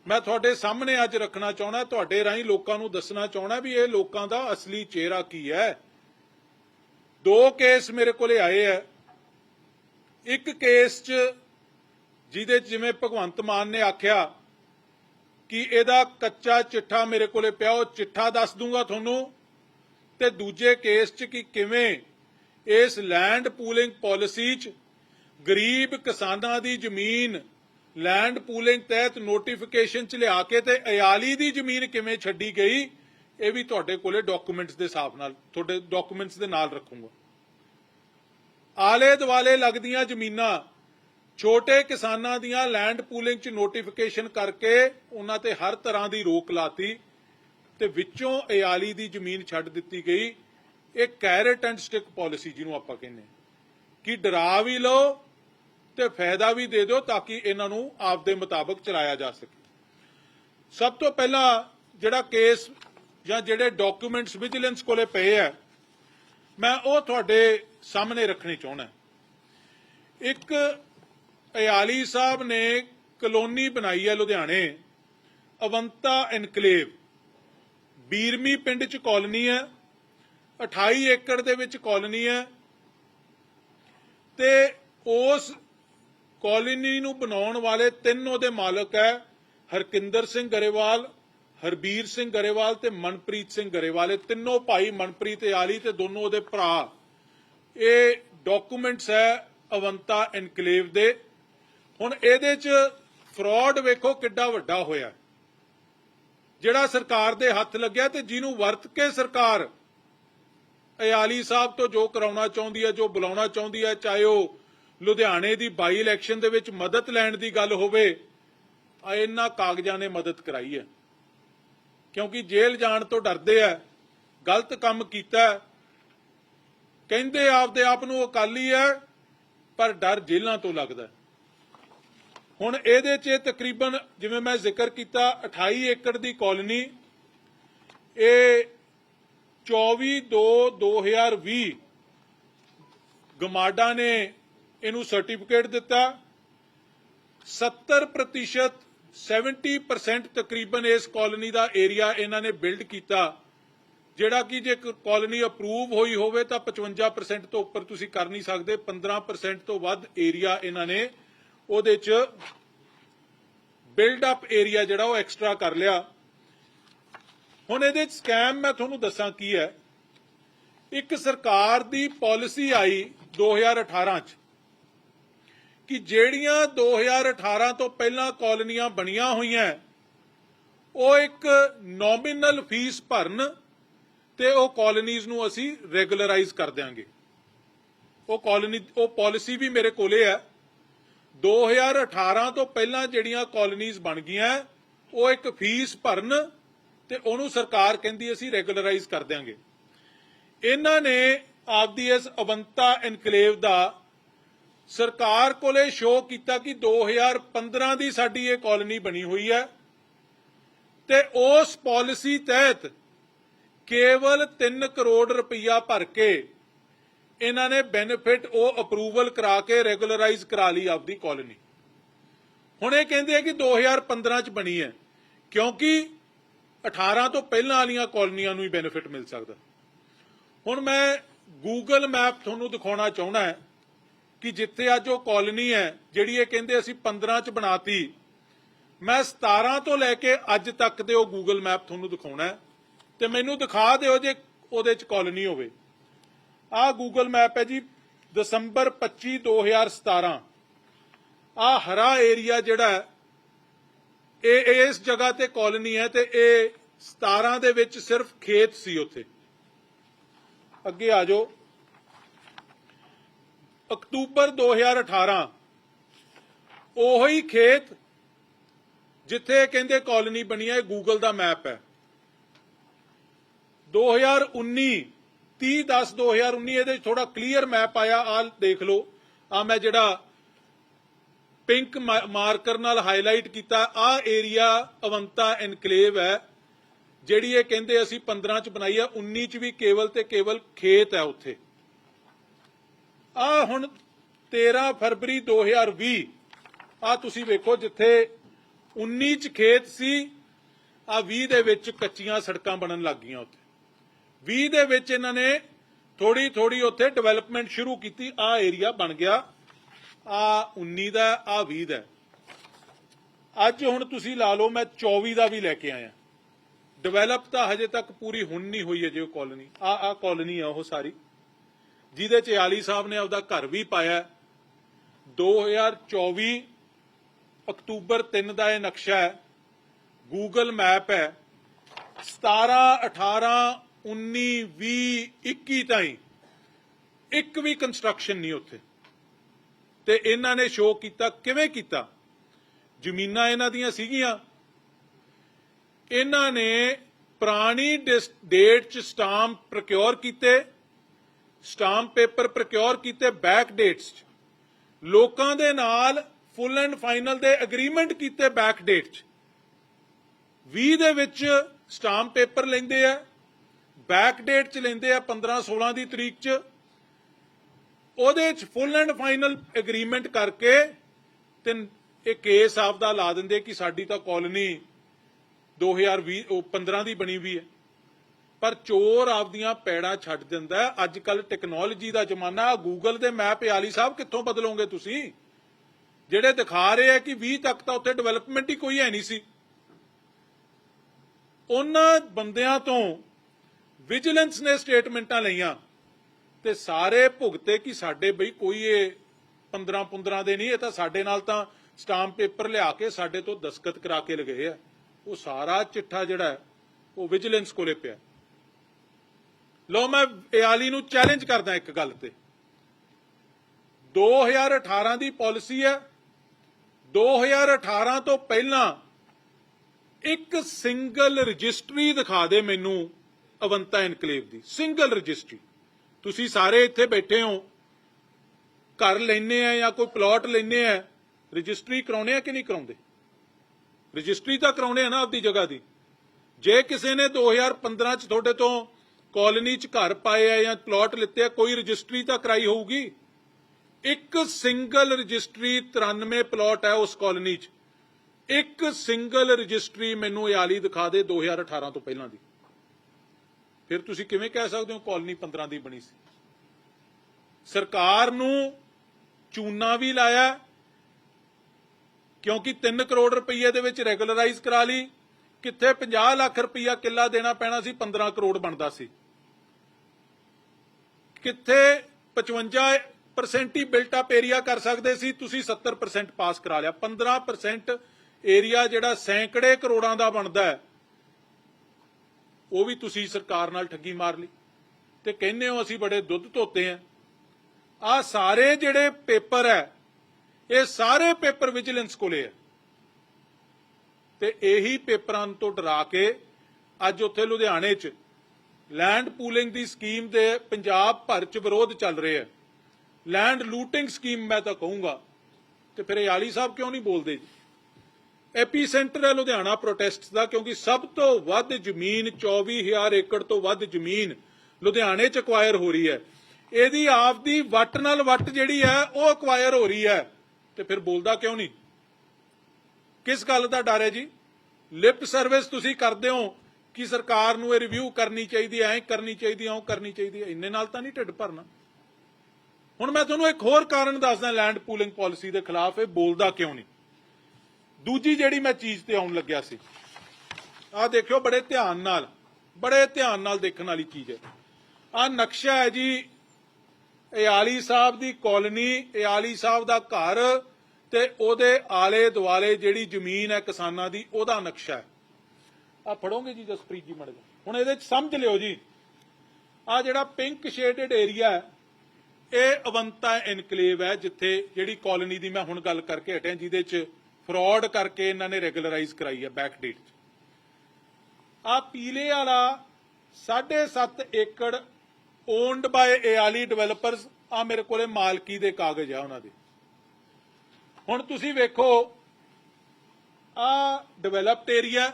S1: ਮੈਂ ਤੁਹਾਡੇ ਸਾਹਮਣੇ ਅੱਜ ਰੱਖਣਾ ਚਾਹਣਾ ਤੁਹਾਡੇ ਰਾਹੀਂ ਲੋਕਾਂ ਨੂੰ ਦੱਸਣਾ ਚਾਹਣਾ ਵੀ ਇਹ ਲੋਕਾਂ ਦਾ ਅਸਲੀ ਚਿਹਰਾ ਕੀ ਹੈ। ਦੋ ਕੇਸ ਮੇਰੇ ਕੋਲੇ ਆਏ ਆ। ਇੱਕ ਕੇਸ 'ਚ ਜਿਹਦੇ 'ਚ ਜਿਵੇਂ ਭਗਵੰਤ ਮਾਨ ਨੇ ਆਖਿਆ ਕਿ ਇਹਦਾ ਕੱਚਾ ਚਿੱਠਾ ਮੇਰੇ ਕੋਲੇ ਪਿਆ, ਉਹ ਚਿੱਠਾ ਦੱਸ ਦੂੰਗਾ ਤੁਹਾਨੂੰ। ਤੇ ਦੂਜੇ ਕੇਸ 'ਚ ਕਿ ਕਿਵੇਂ ਇਸ ਲੈਂਡ ਪੂਲਿੰਗ ਪਾਲਿਸੀ 'ਚ ਗਰੀਬ ਕਿਸਾਨਾਂ ਦੀ ਜ਼ਮੀਨ ਲੈਂਡ ਪੂਲਿੰਗ ਤਹਿਤ ਨੋਟੀਫਿਕੇਸ਼ਨ 'ਚ ਲਿਆ ਕੇ ਤੇ ਅਯਾਲੀ ਦੀ ਜ਼ਮੀਨ ਕਿਵੇਂ ਛੱਡੀ ਗਈ, ਇਹ ਵੀ ਤੁਹਾਡੇ ਕੋਲੇ ਡਾਕੂਮੈਂਟਸ ਦੇ ਹਿਸਾਬ ਨਾਲ, ਤੁਹਾਡੇ ਡਾਕੂਮੈਂਟਸ ਦੇ ਨਾਲ ਰੱਖੂੰਗਾ। ਆਲੇ ਦੁਆਲੇ ਲੱਗਦੀਆਂ ਜ਼ਮੀਨਾਂ ਛੋਟੇ ਕਿਸਾਨਾਂ ਦੀਆਂ ਲੈਂਡ ਪੂਲਿੰਗ 'ਚ ਨੋਟੀਫਿਕੇਸ਼ਨ ਕਰਕੇ ਉਹਨਾਂ ਤੇ ਹਰ ਤਰ੍ਹਾਂ ਦੀ ਰੋਕ ਲਾਤੀ ਤੇ ਵਿੱਚੋਂ ਅਯਾਲੀ ਦੀ ਜ਼ਮੀਨ ਛੱਡ ਦਿੱਤੀ ਗਈ। ਇਹ ਕੈਰਟ ਐਂਡ ਸਟਿਕ ਪਾਲਿਸੀ ਜਿਹਨੂੰ ਆਪਾਂ ਕਹਿੰਦੇ ਕਿ ਡਰਾ ਵੀ ਲਓ ਤੇ ਫਾਇਦਾ ਵੀ ਦੇ ਦਿਓ ਤਾਂ ਕਿ ਇਹਨਾਂ ਨੂੰ ਆਪਦੇ ਮੁਤਾਬਕ ਚਲਾਇਆ ਜਾ ਸਕੇ। ਸਭ ਤੋਂ ਪਹਿਲਾਂ ਜਿਹੜਾ ਕੇਸ ਜਾਂ ਜਿਹੜੇ ਡਾਕੂਮੈਂਟਸ ਵਿਜੀਲੈਂਸ ਕੋਲੇ ਪਏ ਆ, ਮੈਂ ਉਹ ਤੁਹਾਡੇ ਸਾਹਮਣੇ ਰੱਖਣੇ ਚਾਹੁੰਦਾ। ਇੱਕ ਅਯਾਲੀ ਸਾਹਿਬ ਨੇ ਕਲੋਨੀ ਬਣਾਈ ਹੈ ਲੁਧਿਆਣੇ, ਅਵੰਤਾ ਐਨਕਲੇਵ। ਬੀਰਮੀ ਪਿੰਡ ਚ ਕਾਲੋਨੀ ਹੈ 28 ਏਕੜ ਦੇ ਵਿੱਚ ਕਾਲੋਨੀ ਹੈ ਤੇ ਉਸ ਕਾਲੋਨੀ ਨੂੰ ਬਣਾਉਣ ਵਾਲੇ ਤਿੰਨ ਉਹਦੇ ਮਾਲਕ ਹੈ, ਹਰਕਿੰਦਰ ਸਿੰਘ ਗਰੇਵਾਲ, ਹਰਬੀਰ ਸਿੰਘ ਗਰੇਵਾਲ ਤੇ ਮਨਪ੍ਰੀਤ ਸਿੰਘ ਗਰੇਵਾਲ। ਇਹ ਤਿੰਨੋਂ ਭਾਈ ਮਨਪ੍ਰੀਤ ਆਲੀ ਤੇ ਦੋਨੋਂ ਉਹਦੇ ਭਰਾ। ਇਹ ਡਾਕੂਮੈਂਟਸ ਹੈ ਅਵੰਤਾ ਐਨਕਲੇਵ ਦੇ। ਹੁਣ ਇਹਦੇ ਚ ਫਰਾਡ ਵੇਖੋ ਕਿੱਡਾ ਵੱਡਾ ਹੋਇਆ। ਜਿਹੜਾ ਸਰਕਾਰ ਦੇ ਹੱਥ ਲੱਗਿਆ ਤੇ ਜਿਹਨੂੰ ਵਰਤ ਕੇ ਸਰਕਾਰ ਅਯਾਲੀ ਸਾਹਿਬ ਤੋਂ ਜੋ ਕਰਾਉਣਾ ਚਾਹੁੰਦੀ ਹੈ ਜੋ ਬੁਲਾਉਣਾ ਚਾਹੁੰਦੀ ਹੈ ਚਾਹੇ ਉਹ ਲੁਧਿਆਣੇ ਦੀ ਬਾਈ ਇਲੈਕਸ਼ਨ ਦੇ ਵਿੱਚ ਮਦਦ ਲੈਣ ਦੀ ਗੱਲ ਹੋਵੇ, ਆ ਇਹਨਾਂ ਕਾਗਜ਼ਾਂ ਨੇ ਮਦਦ ਕਰਾਈ ਹੈ ਕਿਉਂਕਿ ਜੇਲ੍ਹ ਜਾਣ ਤੋਂ ਡਰਦੇ ਆ, ਗਲਤ ਕੰਮ ਕੀਤਾ। ਕਹਿੰਦੇ ਆਪਦੇ ਆਪ ਨੂੰ ਅਕਾਲੀ ਹੈ ਪਰ ਡਰ ਜੇਲ੍ਹਾਂ ਤੋਂ ਲੱਗਦਾ। ਹੁਣ ਇਹਦੇ 'ਚ ਤਕਰੀਬਨ ਜਿਵੇਂ ਮੈਂ ਜ਼ਿਕਰ ਕੀਤਾ 28 ਏਕੜ ਦੀ ਕਾਲੋਨੀ ਇਹ 24 2 2020 ਗਮਾਡਾ ਨੇ ਇਹਨੂੰ ਸਰਟੀਫਿਕੇਟ ਦਿੱਤਾ। 70% 70% ਤਕਰੀਬਨ ਇਸ ਕਾਲੋਨੀ ਦਾ ਏਰੀਆ ਇਹਨਾਂ ਨੇ ਬਿਲਡ ਕੀਤਾ। ਜਿਹੜਾ ਕਿ ਜੇ ਕਾਲੋਨੀ ਅਪਰੂਵ ਹੋਈ ਹੋਵੇ ਤਾਂ 55% ਤੋਂ ਉੱਪਰ ਤੁਸੀਂ ਕਰ ਨਹੀਂ ਸਕਦੇ 15% ਤੋਂ ਵੱਧ ਏਰੀਆ ਇਹਨਾਂ ਨੇ ਉਹਦੇ ਚ ਬਿਲਡ ਅਪ ਏਰੀਆ ਜਿਹੜਾ ਉਹ ਐਕਸਟਰਾ ਕਰ ਲਿਆ। ਹੁਣ ਇਹਦੇ ਚ ਸਕੈਮ ਮੈਂ ਤੁਹਾਨੂੰ ਦੱਸਾਂ ਕੀ ਹੈ। ਇੱਕ ਸਰਕਾਰ ਦੀ ਪਾਲਿਸੀ ਆਈ 2018 ਚ ਕਿ ਜਿਹੜੀਆਂ 2018 ਤੋਂ ਪਹਿਲਾਂ ਕਾਲੋਨੀਆਂ ਬਣੀਆਂ ਹੋਈਆਂ, ਉਹ ਇੱਕ ਨੋਮੀਨਲ ਫੀਸ ਭਰਨ ਤੇ ਉਹ ਕਾਲੋਨੀਜ਼ ਨੂੰ ਅਸੀਂ ਰੈਗੂਲਰਾਈਜ਼ ਕਰ ਦਿਆਂਗੇ। ਉਹ ਕਾਲੋਨੀ ਉਹ ਪਾਲਿਸੀ ਵੀ ਮੇਰੇ ਕੋਲੇ ਹੈ। 2018 ਤੋਂ ਪਹਿਲਾਂ ਜਿਹੜੀਆਂ ਕਾਲੋਨੀਜ਼ ਬਣ ਗਈਆਂ, ਉਹ ਇੱਕ ਫੀਸ ਭਰਨ ਤੇ ਉਹਨੂੰ ਸਰਕਾਰ ਕਹਿੰਦੀ ਅਸੀਂ ਰੈਗੂਲਰਾਈਜ਼ ਕਰ ਦਿਆਂਗੇ। ਇਹਨਾਂ ਨੇ ਆਪਦੀ ਇਸ ਅਵੰਤਾ ਇਨਕਲੇਵ ਦਾ ਸਰਕਾਰ ਕੋਲੇ ਸ਼ੋਅ ਕੀਤਾ ਕਿ 2015 ਦੀ ਸਾਡੀ ਇਹ ਕਾਲੋਨੀ ਬਣੀ ਹੋਈ ਹੈ ਤੇ ਉਸ ਪਾਲਿਸੀ ਤਹਿਤ ਕੇਵਲ 3 ਕਰੋੜ ਰੁਪਈਆ ਭਰ ਕੇ ਇਹਨਾਂ ਨੇ ਬੈਨੀਫਿਟ ਉਹ ਅਪਰੂਵਲ ਕਰਾ ਕੇ ਰੈਗੂਲਰਾਈਜ਼ ਕਰਾ ਲਈ ਆਪਦੀ ਕਾਲੋਨੀ ਹੁਣ ਇਹ ਕਹਿੰਦੇ ਆ ਕਿ 2015 ਚ ਬਣੀ ਹੈ, ਕਿਉਂਕਿ 18 ਤੋਂ ਪਹਿਲਾਂ ਵਾਲੀਆਂ ਕਾਲੋਨੀਆਂ ਨੂੰ ਹੀ ਬੈਨੀਫਿਟ ਮਿਲ ਸਕਦਾ। ਹੁਣ ਮੈਂ ਗੂਗਲ ਮੈਪ ਤੁਹਾਨੂੰ ਦਿਖਾਉਣਾ ਚਾਹੁੰਦਾ ਹੈ ਕਿ ਜਿੱਥੇ ਅੱਜ ਉਹ ਕਾਲੋਨੀ ਹੈ, ਜਿਹੜੀ ਇਹ ਕਹਿੰਦੇ ਅਸੀਂ 15 ਚ ਬਣਾਤੀ, ਮੈਂ 17 ਤੋਂ ਲੈ ਕੇ ਅੱਜ ਤੱਕ ਦੇ ਉਹ ਗੂਗਲ ਮੈਪ ਤੁਹਾਨੂੰ ਦਿਖਾਉਣਾ ਹੈ। ਤੇ ਮੈਨੂੰ ਦਿਖਾ ਦਿਓ ਜੇ ਉਹਦੇ ਚ ਕਾਲੋਨੀ ਹੋਵੇ। ਆਹ ਗੂਗਲ ਮੈਪ ਹੈ ਜੀ, ਦਸੰਬਰ 25 2017 ਆਹ ਹਰਾ ਏਰੀਆ ਜਿਹੜਾ ਇਹ ਇਸ ਜਗ੍ਹਾ ਤੇ ਕਾਲੋਨੀ ਹੈ ਤੇ ਇਹ 17 ਦੇ ਵਿੱਚ ਸਿਰਫ ਖੇਤ ਸੀ ਉੱਥੇ। ਅੱਗੇ ਆ ਜਾਓ। ਅਕਤੂਬਰ 2018 ਉਹੀ ਖੇਤ ਜਿੱਥੇ ਕਹਿੰਦੇ ਕਾਲੋਨੀ ਬਣੀ ਹੈ ਗੂਗਲ ਦਾ ਮੈਪ ਹੈ। 2019 30 10 2019 ਇਹਦੇ ਥੋੜਾ ਕਲੀਅਰ ਮੈਪ ਆਇਆ ਆ ਦੇਖ ਲਓ। ਆ ਮੈਂ ਜਿਹੜਾ ਪਿੰਕ ਮਾਰਕਰ ਨਾਲ ਹਾਈਲਾਈਟ ਕੀਤਾ ਆ ਏਰੀਆ ਅਵੰਤਾ ਐਨਕਲੇਵ ਹੈ, ਜਿਹੜੀ ਇਹ ਕਹਿੰਦੇ ਅਸੀਂ 15 ਚ ਬਣਾਈ ਆ 19 ਚ ਵੀ ਕੇਵਲ ਤੇ ਕੇਵਲ ਖੇਤ ਹੈ ਉੱਥੇ। ਆ ਹੁਣ 13 ਫਰਵਰੀ 2020 ਆ ਤੁਸੀਂ ਵੇਖੋ ਜਿੱਥੇ 19 ਚ ਖੇਤ ਸੀ ਆ 20 ਦੇ ਵਿੱਚ ਕੱਚੀਆਂ ਸੜਕਾਂ ਬਣਨ ਲੱਗ ਗਈਆਂ ਉੱਥੇ। 20 ਦੇ ਵਿੱਚ ਇਹਨਾਂ ਨੇ ਥੋੜੀ ਥੋੜੀ ਉੱਥੇ ਡਿਵੈਲਪਮੈਂਟ ਸ਼ੁਰੂ ਕੀਤੀ। ਆ ਏਰੀਆ ਬਣ ਗਿਆ। ਆ 19 ਦਾ ਆ 20 ਦਾ ਅੱਜ ਹੁਣ ਤੁਸੀਂ ਲਾ ਲਓ, ਮੈਂ 24 ਦਾ ਵੀ ਲੈ ਕੇ ਆਇਆ। ਡਿਵੈਲਪ ਤਾਂ ਹਜੇ ਤੱਕ ਪੂਰੀ ਹੁਣ ਨਹੀਂ ਹੋਈ ਹੈ ਜੇ ਉਹ ਕਾਲੋਨੀ ਆ ਆ ਕਾਲੋਨੀ ਆ ਉਹ ਸਾਰੀ। ਜਿਹਦੇ ਚ ਆਲੀ ਸਾਹਿਬ ਨੇ ਆਪਦਾ ਘਰ ਵੀ ਪਾਇਆ। ਹੈ। 2024 ਅਕਤੂਬਰ 3 ਦਾ ਇਹ ਨਕਸ਼ਾ ਹੈ। ਗੂਗਲ ਮੈਪ ਹੈ। 17 18 19 20 21 ਤਾਈਂ ਇੱਕ ਵੀ ਕੰਸਟਰਕਸ਼ਨ ਨਹੀਂ ਉੱਥੇ। ਤੇ ਇਹਨਾਂ ਨੇ ਸ਼ੋਅ ਕੀਤਾ, ਕਿਵੇਂ ਕੀਤਾ? ਜ਼ਮੀਨਾਂ ਇਹਨਾਂ ਦੀਆਂ ਸੀਗੀਆਂ। ਇਹਨਾਂ ਨੇ ਪੁਰਾਣੀ ਡੇਟ ਚ ਸਟਾਂਪ ਪ੍ਰੋਕਿਉਰ ਕੀਤੇ ਸਟਾਂਪ ਪੇਪਰ ਪ੍ਰੋਕਿਓਰ ਕੀਤੇ ਬੈਕ ਡੇਟਸ ਚ। ਲੋਕਾਂ ਦੇ ਨਾਲ ਫੁੱਲ ਐਂਡ ਫਾਈਨਲ ਦੇ ਐਗਰੀਮੈਂਟ ਕੀਤੇ ਬੈਕ ਡੇਟ 'ਚ। 20 ਦੇ ਵਿੱਚ ਸਟਾਂਪ ਪੇਪਰ ਲੈਂਦੇ ਆ ਬੈਕ ਡੇਟ 'ਚ ਲੈਂਦੇ ਆ 15 16 ਦੀ ਤਰੀਕ 'ਚ। ਉਹਦੇ 'ਚ ਫੁੱਲ ਐਂਡ ਫਾਈਨਲ ਐਗਰੀਮੈਂਟ ਕਰਕੇ ਤੇ ਇਹ ਕੇਸ ਆਪਦਾ ਲਾ ਦਿੰਦੇ ਕਿ ਸਾਡੀ ਤਾਂ ਕਾਲੋਨੀ 2020 ਉਹ 15 ਦੀ ਬਣੀ ਵੀ ਹੈ। ਪਰ ਚੋਰ ਆਪਦੀਆਂ ਪੈੜਾਂ ਛੱਡ ਦਿੰਦਾ ਅੱਜ ਕੱਲ ਟੈਕਨੋਲੋਜੀ ਦਾ ਜ਼ਮਾਨਾ ਹੈ ਗੂਗਲ ਦੇ ਮੈਪ ਆਲੀ ਸਾਹਿਬ ਕਿੱਥੋਂ ਬਦਲੋਗੇ ਤੁਸੀਂ? ਜਿਹੜੇ ਦਿਖਾ ਰਹੇ ਆ ਕਿ 20 ਤੱਕ ਤਾਂ ਉੱਥੇ ਡਿਵੈਲਪਮੈਂਟ ਹੀ ਕੋਈ ਹੈ ਨਹੀਂ ਸੀ। ਉਹਨਾਂ ਬੰਦਿਆਂ ਤੋਂ ਵਿਜੀਲੈਂਸ ਨੇ ਸਟੇਟਮੈਂਟਾਂ ਲਈਆਂ ਤੇ ਸਾਰੇ ਭੁਗਤੇ ਕਿ ਸਾਡੇ ਬਈ ਕੋਈ ਇਹ 15 15 ਦੇ ਨਹੀਂ, ਇਹ ਤਾਂ ਸਾਡੇ ਨਾਲ ਤਾਂ ਸਟਾਂਪ ਪੇਪਰ ਲਿਆ ਕੇ ਸਾਡੇ ਤੋਂ ਦਸਖਤ ਕਰਾ ਕੇ ਲਗਏ ਆ। ਉਹ ਸਾਰਾ ਚਿੱਠਾ ਜਿਹੜਾ ਉਹ ਵਿਜੀਲੈਂਸ ਕੋਲੇ ਪਿਆ। ਲੋ ਮੈਂ ਇਆਲੀ ਨੂੰ ਚੈਲੰਜ ਕਰਦਾ ਇੱਕ ਗੱਲ ਤੇ। 2018 ਦੀ ਪਾਲਿਸੀ ਹੈ। 2018 ਤੋਂ ਪਹਿਲਾਂ ਇੱਕ ਸਿੰਗਲ ਰਜਿਸਟਰੀ ਦਿਖਾ ਦੇ ਮੈਨੂੰ ਅਵੰਤਾ ਐਨਕਲੇਵ ਦੀ, ਸਿੰਗਲ ਰਜਿਸਟਰੀ। ਤੁਸੀਂ ਸਾਰੇ ਇੱਥੇ ਬੈਠੇ ਹੋ, ਘਰ ਲੈਨੇ ਆ ਜਾਂ ਕੋਈ ਪਲਾਟ ਲੈਨੇ ਆ, ਰਜਿਸਟਰੀ ਕਰਾਉਣੇ ਆ ਕਿ ਨਹੀਂ ਕਰਾਉਂਦੇ? ਰਜਿਸਟਰੀ ਤਾਂ ਕਰਾਉਣੇ ਆ ਨਾ ਆਪਦੀ ਜਗ੍ਹਾ ਦੀ। ਜੇ ਕਿਸੇ ਨੇ 2015 ਚ ਤੁਹਾਡੇ ਤੋਂ ਕਾਲੋਨੀ ਚ ਘਰ ਪਾਏ ਆ ਜਾਂ ਪਲਾਟ ਲਿੱਤੇ ਆ, ਕੋਈ ਰਜਿਸਟਰੀ ਤਾਂ ਕਰਾਈ ਹੋਊਗੀ। ਇੱਕ ਸਿੰਗਲ ਰਜਿਸਟਰੀ 93 ਪਲਾਟ ਹੈ ਉਸ ਕਾਲੋਨੀ ਚ। ਇੱਕ ਸਿੰਗਲ ਰਜਿਸਟਰੀ ਮੈਨੂੰ ਆਲੀ ਦਿਖਾ ਦੇ 2018 ਤੋਂ ਪਹਿਲਾਂ ਦੀ। ਫਿਰ ਤੁਸੀਂ ਕਿਵੇਂ ਕਹਿ ਸਕਦੇ ਹੋ ਕਾਲੋਨੀ 15 ਦੀ ਬਣੀ ਸੀ? ਸਰਕਾਰ ਨੂੰ ਚੂਨਾ ਵੀ ਲਾਇਆ, ਕਿਉਂਕਿ 3 ਕਰੋੜ ਰੁਪਏ ਦੇ ਵਿੱਚ ਰੈਗੂਲਰਾਈਜ਼ ਕਰਾ ਲਈ, ਕਿੱਥੇ 50 ਲੱਖ ਰੁਪਇਆ ਕਿੱਲਾ ਦੇਣਾ ਪੈਣਾ ਸੀ 15 ਕਰੋੜ ਬਣਦਾ ਸੀ। ਕਿੱਥੇ 55% ਹੀ ਬਿਲਟ ਅਪ ਏਰੀਆ ਕਰ ਸਕਦੇ ਸੀ, ਤੁਸੀਂ 70% ਪਾਸ ਕਰਾ ਲਿਆ। 15% ਏਰੀਆ ਜਿਹੜਾ ਸੈਂਕੜੇ ਕਰੋੜਾਂ ਦਾ ਬਣਦਾ ਹੈ। ਉਹ ਵੀ ਤੁਸੀਂ ਸਰਕਾਰ ਨਾਲ ਠੱਗੀ ਮਾਰ ਲਈ। ਤੇ ਕਹਿੰਦੇ ਹੋ ਅਸੀਂ ਬੜੇ ਦੁੱਧ ਧੋਤੇ ਆ। ਆ ਸਾਰੇ ਜਿਹੜੇ ਪੇਪਰ ਹੈ, ਇਹ ਸਾਰੇ ਪੇਪਰ ਵਿਜੀਲੈਂਸ ਕੋਲੇ ਹੈ ਤੇ ਇਹੀ ਪੇਪਰਾਂ ਤੋਂ ਡਰਾ ਕੇ ਅੱਜ ਉੱਥੇ ਲੁਧਿਆਣੇ 'ਚ ਲੈਂਡ ਪੂਲਿੰਗ ਦੀ ਸਕੀਮ ਦੇ ਪੰਜਾਬ ਭਰ 'ਚ ਵਿਰੋਧ ਚੱਲ ਰਿਹਾ ਹੈ ਲੈਂਡ ਲੂਟਿੰਗ ਸਕੀਮ ਮੈਂ ਤਾਂ ਕਹੂੰਗਾ। ਤੇ ਫਿਰ ਯਾਲੀ ਸਾਹਿਬ ਕਿਉਂ ਨਹੀਂ ਬੋਲਦੇ ਜੀ? ਐਪੀ ਸੈਂਟਰ ਹੈ ਲੁਧਿਆਣਾ ਪ੍ਰੋਟੈਸਟ ਦਾ, ਕਿਉਂਕਿ ਸਭ ਤੋਂ ਵੱਧ ਜ਼ਮੀਨ 24000 ਏਕੜ ਤੋਂ ਵੱਧ ਜ਼ਮੀਨ ਲੁਧਿਆਣੇ 'ਚ ਅਕਵਾਇਰ ਹੋ ਰਹੀ ਹੈ। ਇਹਦੀ ਆਪਦੀ ਵੱਟ ਨਾਲ ਵੱਟ ਜਿਹੜੀ ਹੈ, ਉਹ ਅਕਵਾਇਰ ਹੋ ਰਹੀ ਹੈ। ਤੇ ਫਿਰ ਬੋਲਦਾ ਕਿਉਂ ਨਹੀਂ? ਕਿਸ ਗੱਲ ਦਾ ਡਰ ਹੈ ਜੀ? ਲਿਪ ਸਰਵਿਸ ਤੁਸੀਂ ਕਰਦੇ ਹੋ ਕਿ ਸਰਕਾਰ ਨੂੰ ਇਹ ਰਿਵਿਊ ਕਰਨੀ ਚਾਹੀਦੀ ਐ ਕਰਨੀ ਚਾਹੀਦੀ ਐ ਉਹ ਕਰਨੀ ਚਾਹੀਦੀ ਐ ਇੰਨੇ ਨਾਲ ਤਾਂ ਨਹੀਂ ਢਿੱਡ ਭਰਨਾ। ਹੁਣ ਮੈਂ ਤੁਹਾਨੂੰ ਇੱਕ ਹੋਰ ਕਾਰਨ ਦੱਸਦਾ ਲੈਂਡ ਪੂਲਿੰਗ ਪਾਲਿਸੀ ਦੇ ਖਿਲਾਫ, ਇਹ ਬੋਲਦਾ ਕਿਉਂ ਨਹੀਂ? ਦੂਜੀ ਜਿਹੜੀ ਮੈਂ ਚੀਜ਼ ਤੇ ਆਉਣ ਲੱਗਿਆ ਸੀ, ਆਹ ਦੇਖਿਓ ਬੜੇ ਧਿਆਨ ਨਾਲ, ਬੜੇ ਧਿਆਨ ਨਾਲ ਦੇਖਣ ਵਾਲੀ ਚੀਜ਼ ਹੈ। ਆਹ ਨਕਸ਼ਾ ਹੈ ਜੀ ਇਆਲੀ ਸਾਹਿਬ ਦੀ ਕਾਲੋਨੀ ਇਆਲੀ ਸਾਹਿਬ ਦਾ ਘਰ ਤੇ ਉਹਦੇ ਆਲੇ ਦੁਆਲੇ ਜਿਹੜੀ ਜ਼ਮੀਨ ਹੈ ਕਿਸਾਨਾਂ ਦੀ, ਉਹਦਾ ਨਕਸ਼ਾ ਹੈ। ਆ ਫੜੋਗੇ ਜੀ ਜਸਪ੍ਰੀਤ ਜੀ ਮੜ ਹੁਣ ਇਹਦੇ ਚ ਸਮਝ ਲਿਓ ਜੀ ਆ ਜਿਹੜਾ ਪਿੰਕ ਸ਼ੇਡਡ ਏਰੀਆ ਹੈ, ਇਹ ਅਵੰਤਾ ਇਨਕਲੇਵ ਹੈ, ਜਿੱਥੇ ਜਿਹੜੀ ਕਾਲੋਨੀ ਦੀ ਮੈਂ ਹੁਣ ਗੱਲ ਕਰਕੇ ਹਟਿਆ, ਜਿਹਦੇ ਚ ਫਰਾਡ ਕਰਕੇ ਇਹਨਾਂ ਨੇ ਰੈਗੂਲਰਾਈਜ਼ ਕਰਾਈ ਹੈ ਬੈਕ ਡੇਟ ਚ। ਆ ਪੀਲੇ ਵਾਲਾ 7.5 ਏਕੜ ਓਨਡ ਬਾਏ ਏਆਲੀ ਡਿਵੈਲਪਰਸ ਆ ਮੇਰੇ ਕੋਲੇ ਮਾਲਕੀ ਦੇ ਕਾਗਜ਼ ਆ ਉਹਨਾਂ ਦੇ। ਹੁਣ ਤੁਸੀਂ ਵੇਖੋ ਆ ਡਿਵੈਲਪਡ ਏਰੀਆ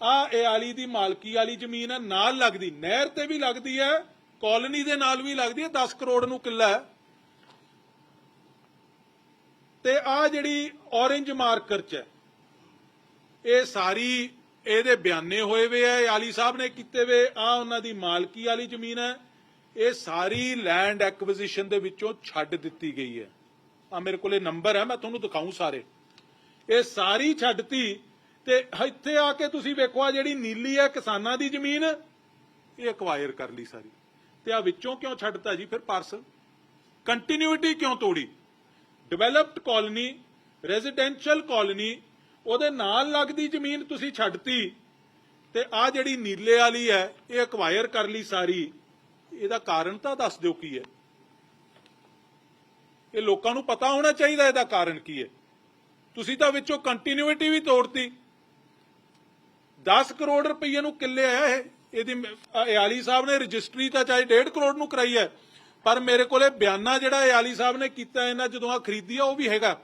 S1: ਆ ਏਆਲੀ ਦੀ ਮਾਲਕੀ ਵਾਲੀ ਜ਼ਮੀਨ ਹੈ, ਨਾਲ ਲੱਗਦੀ, ਨਹਿਰ ਤੇ ਵੀ ਲੱਗਦੀ ਹੈ ਕਾਲੋਨੀ ਦੇ ਨਾਲ ਵੀ ਲੱਗਦੀ ਹੈ 10 ਕਰੋੜ ਨੂੰ ਕਿੱਲਾ ਹੈ। ਤੇ ਆ ਜਿਹੜੀ ਔਰੇਂਜ ਮਾਰਕਰ ਚ ਇਹ ਸਾਰੀ ਇਹਦੇ ਬਿਆਨੇ ਹੋਏ ਵੇ ਆ ਆਲੀ ਸਾਹਿਬ ਨੇ ਕੀਤੇ ਵੇ, ਆ ਉਹਨਾਂ ਦੀ ਮਾਲਕੀ ਵਾਲੀ ਜ਼ਮੀਨ ਹੈ, ਇਹ ਸਾਰੀ ਲੈਂਡ ਐਕਵੀਜ਼ੀਸ਼ਨ ਦੇ ਵਿੱਚੋਂ ਛੱਡ ਦਿੱਤੀ ਗਈ ਹੈ। ਆ ਮੇਰੇ ਕੋਲੇ ਨੰਬਰ ਹੈ, ਮੈਂ ਤੁਹਾਨੂੰ ਦਿਖਾਉਂ ਸਾਰੇ। ਇਹ ਸਾਰੀ ਛੱਡਤੀ ਤੇ ਇੱਥੇ ਆ ਕੇ ਤੁਸੀਂ ਵੇਖੋ ਆ ਜਿਹੜੀ ਨੀਲੀ ਹੈ ਕਿਸਾਨਾਂ ਦੀ ਜ਼ਮੀਨ, ਇਹ ਅਕਵਾਇਰ ਕਰ ਲਈ ਸਾਰੀ। ਤੇ ਆ ਵਿੱਚੋਂ ਕਿਉਂ ਛੱਡਤਾ ਜੀ? ਫਿਰ ਪਾਰਸਲ ਕੰਟੀਨਿਊਟੀ ਕਿਉਂ ਤੋੜੀ? ਡਿਵੈਲਪਡ ਕਾਲੋਨੀ, ਰੈਜ਼ੀਡੈਂਸ਼ੀਅਲ ਕਾਲੋਨੀ, ਉਹਦੇ ਨਾਲ ਲੱਗਦੀ ਜ਼ਮੀਨ ਤੁਸੀਂ ਛੱਡਤੀ ਤੇ ਆ ਜਿਹੜੀ ਨੀਲੇ ਵਾਲੀ ਹੈ, ਇਹ ਅਕਵਾਇਰ ਕਰ ਲਈ ਸਾਰੀ। ਇਹਦਾ ਕਾਰਨ ਤਾਂ ਦੱਸ ਦਿਓ ਕੀ ਹੈ। ਇਹ ਲੋਕਾਂ ਨੂੰ ਪਤਾ ਹੋਣਾ ਚਾਹੀਦਾ ਇਹਦਾ ਕਾਰਨ ਕੀ ਹੈ। ਤੁਸੀਂ ਤਾਂ ਵਿੱਚੋਂ ਕੰਟੀਨਿਊਟੀ ਵੀ ਤੋੜਤੀ। 10 ਕਰੋੜ ਰੁਪਏ ਨੂੰ ਕਿੱਲੇ ਆਇਆ ਇਹ। ਇਹਦੀ ਇਆਲੀ ਸਾਹਿਬ ਨੇ ਰਜਿਸਟਰੀ ਤਾਂ ਚਾਹੇ 1.5 ਕਰੋੜ ਨੂੰ ਕਰਾਈ ਹੈ। ਪਰ ਮੇਰੇ ਕੋਲੇ ਬਿਆਨਾ ਜਿਹੜਾ ਇਹ ਸਾਹਿਬ ਨੇ ਕੀਤਾ ਇਹਨਾਂ ਜਦੋਂ ਆ ਖਰੀਦੀ ਆ, ਉਹ ਵੀ ਹੈਗਾ।